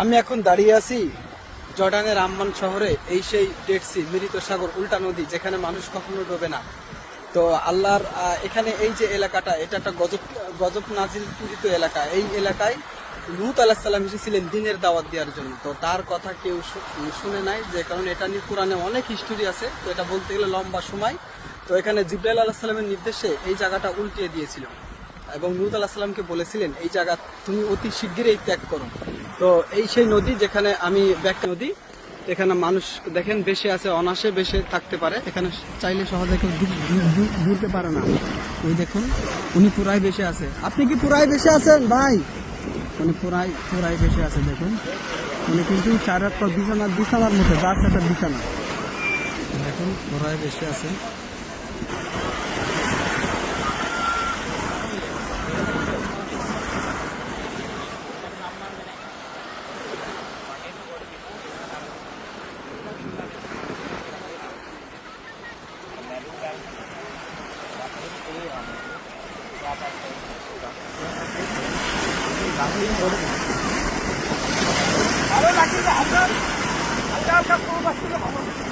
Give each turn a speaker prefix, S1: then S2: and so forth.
S1: আমি এখন দাঁড়িয়ে আছি জর্ডানের আম্মান শহরে, এই সেই ডেড সি মৃত সাগর, উল্টা নদী, যেখানে মানুষ কখনো ডোবে না। তো আল্লাহর এখানে এই যে এলাকাটা, এটা একটা গজব গজব নাজিল পীড়িত এলাকা। এই এলাকায় লুত আলাহিসাল্লাম এসেছিলেন দিনের দাওয়াত দেওয়ার জন্য। তো তার কথা কেউ শুনে নাই, যে কারণ এটা নিয়ে কোরআনে অনেক হিস্টোরি আছে। তো এটা বলতে গেলে লম্বা সময়। তো এখানে জিব্রাইল আলাহিসাল্লামের নির্দেশে এই জায়গাটা উল্টিয়ে দিয়েছিল। এবং নুরুদ আল্লাহ সাল্লামকে বলেছিলেন, এই জায়গা তুমি অতি শিগগিরই ত্যাগ করো। তো এই সেই নদী যেখানে আমি ব্যাক নদী, এখানে মানুষ, দেখেন বেশি আছে অনাসে বেশি থাকতে পারে। এখানে চাইলে সহজে কেউ ঘুরতে পারে না। ওই দেখুন, উনি পুরাই বেশি আছে। আপনি কি পুরাই বেশি আছেন, ভাই? উনি পুরাই পুরাই বেশি আছে, দেখুন। উনি কিন্তু চার একটা বিছানা, বিছানার মতো যার সাথে বিছানা। দেখুন, পুরাই বেশি আছে।
S2: ভালো লাগছে হালকা হালকা হালকা পুরো বাস ভালো